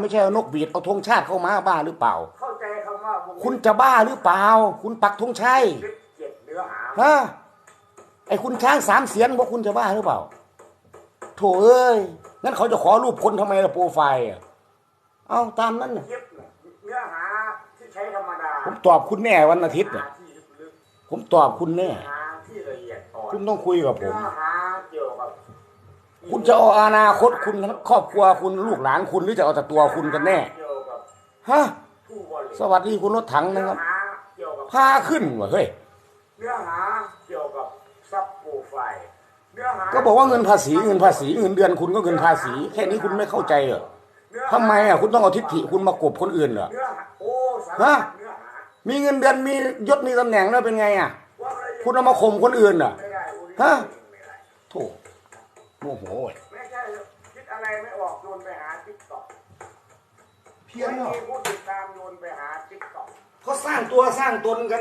ไม่ใช่เอานกบีดเอาธงชาติเข้ามาบ้าหรือเปล่า เข้าใจคำว่าวงคุณจะบ้าหรือเปล่า คุณปักธงชัยเล็บเจ็ดเนื้อหาฮะไอ้คุณช้างสามเสียนบอกคุณจะบ้าหรือเปล่าโถเอ้ยงั้นเขาจะขอรูปคนทำไมล่ะโปรไฟล์อะเอาตามนั้นน่ะ เย็บน่ะเนื้อหาที่ใช้ธรรมดาผมตอบคุณแน่วันอาทิตย์เนื้น่ะอหาที่ลึกผมตอบคุณแน่ๆเนื้อหาที่ละเอียดอ่อนคุณต้องคุยกับผเนื้อมหาเกี่ยวกับ คุณจะเอาอนาคตคุณทั้งครอบครัวคุณลูกหลานคุณหรือจะเอาแต่ตัวคุณกันแน่เกี่ยวกับฮะผู้บริสวัสดีคุณรถถังเนื้นะอครับหาเกี่ยวกับพาขึ้นว่ะเฮ้ยเนื้อหาเกี่ยวกับซับโปรไฟล์เนื้อหาก็บอกว่าเงินภาษีเงินภาษีเงินเดือนคุณก็เงินภาษี แค่นี้คุณไม่เข้าใจเหรอเนื้อหาทำไมอะคุณต้องเอาทิฏฐิคุณมากบคนอื่นเหรอเนื้อหาโอ้สารฮะพัดเนื้อหามีเงินเดือนมียศมีตำแหน่งแล้วเป็นไงอะว่าอะไรคุณเอามาข่มคนอื่นเหรอไม่ได้คุณฮะไม่ได้ โถโมโหเว้ยไม่ใช่คิดอะไรไม่ออกโยนไปหาติ๊กต็อกเพี้ยนไม่เนาะมีผู้ติดตามโยนไปหาติ๊กต็อก เขาสร้างตัวสร้างตนกัน